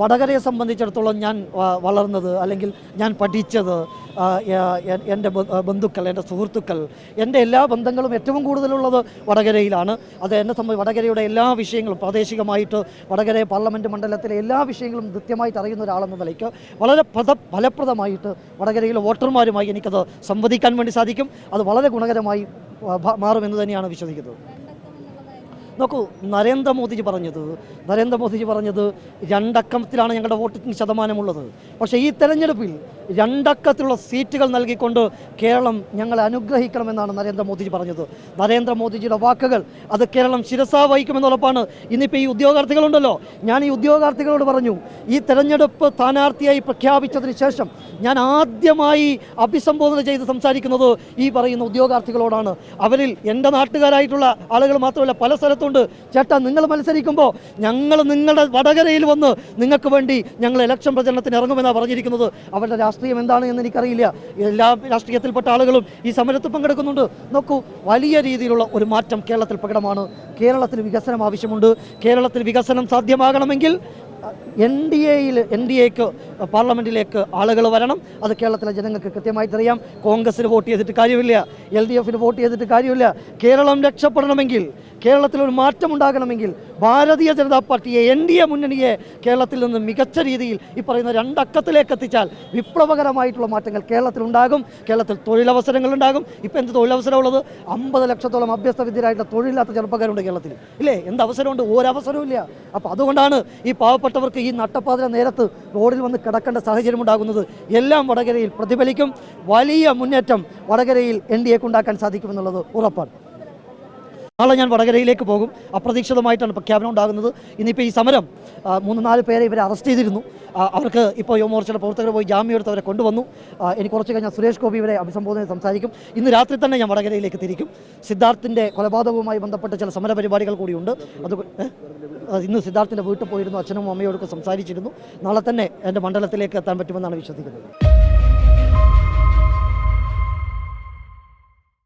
വടകരയെ സംബന്ധിച്ചിടത്തോളം ഞാൻ വളർന്നത് അല്ലെങ്കിൽ ഞാൻ പഠിച്ചത് എന്റെ ബന്ധുക്കൾ എന്റെ സുഹൃത്തുക്കൾ എന്റെ എല്ലാ ബന്ധങ്ങളും ഏറ്റവും കൂടുതലുള്ളത് വടകരയിലാണ്. അത് എന്നെ സംബന്ധിച്ച് വടകരയുടെ എല്ലാ വിഷയങ്ങളും പ്രാദേശികമായിട്ട് വടകര പാർലമെന്റ് മണ്ഡലത്തിലെ എല്ലാ വിഷയങ്ങളും കൃത്യമായിട്ട് അറിയുന്ന ഒരാളെന്ന നിലയ്ക്ക് വളരെ പ്രദ ഫലപ്രദമായിട്ട് വടകരയിലെ വോട്ടർമാരുമായി എനിക്കത് സംവദിക്കാൻ വേണ്ടി സാധിക്കും. അത് വളരെ ഗുണകരമായി മാറുമെന്ന് തന്നെയാണ് വിശ്വസിക്കുന്നത്. നോക്കൂ നരേന്ദ്രമോദിജി പറഞ്ഞത് നരേന്ദ്രമോദിജി പറഞ്ഞത് രണ്ടക്കത്തിലാണ് ഞങ്ങളുടെ വോട്ടിംഗ് ശതമാനമുള്ളത്. പക്ഷേ ഈ തെരഞ്ഞെടുപ്പിൽ രണ്ടക്കത്തിലുള്ള സീറ്റുകൾ നൽകിക്കൊണ്ട് കേരളം ഞങ്ങളെ അനുഗ്രഹിക്കണമെന്നാണ് നരേന്ദ്രമോദിജി പറഞ്ഞത്. നരേന്ദ്രമോദിജിയുടെ വാക്കുകൾ അത് കേരളം ശിരസാ വഹിക്കുമെന്നുള്ളപ്പാണ് ഇന്നിപ്പോൾ ഈ ഉദ്യോഗാർത്ഥികളുണ്ടല്ലോ ഞാൻ ഈ ഉദ്യോഗാർത്ഥികളോട് പറഞ്ഞു ഈ തെരഞ്ഞെടുപ്പ് സ്ഥാനാർത്ഥിയായി പ്രഖ്യാപിച്ചതിന് ശേഷം ഞാൻ ആദ്യമായി അഭിസംബോധന ചെയ്ത് സംസാരിക്കുന്നത് ഈ പറയുന്ന ഉദ്യോഗാർത്ഥികളോടാണ്. അവരിൽ എന്റെ നാട്ടുകാരായിട്ടുള്ള ആളുകൾ മാത്രമല്ല പല സ്ഥലത്തുണ്ട് ചേട്ടാ നിങ്ങൾ മത്സരിക്കുമ്പോൾ ഞങ്ങൾ നിങ്ങളുടെ വടകരയിൽ വന്ന് നിങ്ങൾക്ക് വേണ്ടി ഞങ്ങൾ ഇലക്ഷൻ പ്രചരണത്തിന് ഇറങ്ങുമെന്നാണ് പറഞ്ഞിരിക്കുന്നത്. അവരുടെ രാഷ്ട്രീയം എന്താണ് എന്ന് എനിക്കറിയില്ല. എല്ലാ രാഷ്ട്രീയത്തിൽപ്പെട്ട ആളുകളും ഈ സമരത്തിൽ പങ്കെടുക്കുന്നുണ്ട്. നോക്കൂ വലിയ രീതിയിലുള്ള ഒരു മാറ്റം കേരളത്തിൽ പ്രകടമാണ്. കേരളത്തിൽ വികസനം ആവശ്യമുണ്ട്. കേരളത്തിൽ വികസനം സാധ്യമാകണമെങ്കിൽ എൻ ഡി എയിൽ എൻ ഡി എക്ക് പാർലമെന്റിലേക്ക് ആളുകൾ വരണം. അത് കേരളത്തിലെ ജനങ്ങൾക്ക് കൃത്യമായിട്ട് അറിയാം. കോൺഗ്രസ്സിന് വോട്ട് ചെയ്തിട്ട് കാര്യമില്ല. എൽ ഡി എഫിന് വോട്ട് ചെയ്തിട്ട് കാര്യമില്ല. കേരളം രക്ഷപ്പെടണമെങ്കിൽ കേരളത്തിൽ ഒരു മാറ്റം ഉണ്ടാകണമെങ്കിൽ ഭാരതീയ ജനതാ പാർട്ടിയെ എൻ ഡി എ മുന്നണിയെ കേരളത്തിൽ നിന്ന് മികച്ച രീതിയിൽ ഈ പറയുന്ന രണ്ടക്കത്തിലേക്ക് എത്തിച്ചാൽ വിപ്ലവകരമായിട്ടുള്ള മാറ്റങ്ങൾ കേരളത്തിൽ ഉണ്ടാകും. കേരളത്തിൽ തൊഴിലവസരങ്ങൾ ഉണ്ടാകും. ഇപ്പം എന്ത് തൊഴിലവസരമുള്ളത് അമ്പത് ലക്ഷത്തോളം അഭ്യസ്ത വിദ്യരായിട്ടുള്ള തൊഴിലില്ലാത്ത ചെറുപ്പക്കാരുണ്ട് കേരളത്തിൽ. ഇല്ലേ? എന്ത് അവസരമുണ്ട്? ഒരവസരവും ഇല്ല. അപ്പോൾ അതുകൊണ്ടാണ് ഈ പാവപ്പെട്ടവർക്ക് ഈ നട്ടപ്പാതിര നേരത്ത് റോഡിൽ വന്ന് കിടക്കേണ്ട സാഹചര്യം ഉണ്ടാകുന്നത്. എല്ലാം വടകരയിൽ പ്രതിഫലിക്കും. വലിയ മുന്നേറ്റം വടകരയിൽ എൻ ഡി എക്ക് ഉണ്ടാക്കാൻ സാധിക്കുമെന്നുള്ളത് ഉറപ്പാണ്. നാളെ ഞാൻ വടകരയിലേക്ക് പോകും. അപ്രതീക്ഷിതമായിട്ടാണ് പ്രഖ്യാപനം ഉണ്ടാകുന്നത്. ഇന്നിപ്പോൾ ഈ സമരം മൂന്ന് നാല് പേരെ ഇവരെ അറസ്റ്റ് ചെയ്തിരുന്നു. അവർക്ക് ഇപ്പോൾ യുവമോർച്ചയുടെ പ്രവർത്തകർ പോയി ജാമ്യം എടുത്ത് അവരെ കൊണ്ടുവന്നു എനിക്ക് കുറച്ച് കഴിഞ്ഞാൽ സുരേഷ് ഗോപി ഇവരെ അഭിസംബോധന സംസാരിക്കും. ഇന്ന് രാത്രി തന്നെ ഞാൻ വടകരയിലേക്ക് തിരിക്കും. സിദ്ധാർത്ഥിന്റെ കൊലപാതകവുമായി ബന്ധപ്പെട്ട ചില സമര പരിപാടികൾ കൂടിയുണ്ട്. അത് ഇന്ന് സിദ്ധാർത്ഥിന്റെ വീട്ടിൽ പോയിരുന്നു. അച്ഛനും അമ്മയോടൊക്കെ സംസാരിച്ചിരുന്നു. നാളെ തന്നെ എന്റെ മണ്ഡലത്തിലേക്ക് എത്താൻ പറ്റുമെന്നാണ് വിശ്വസിക്കുന്നത്.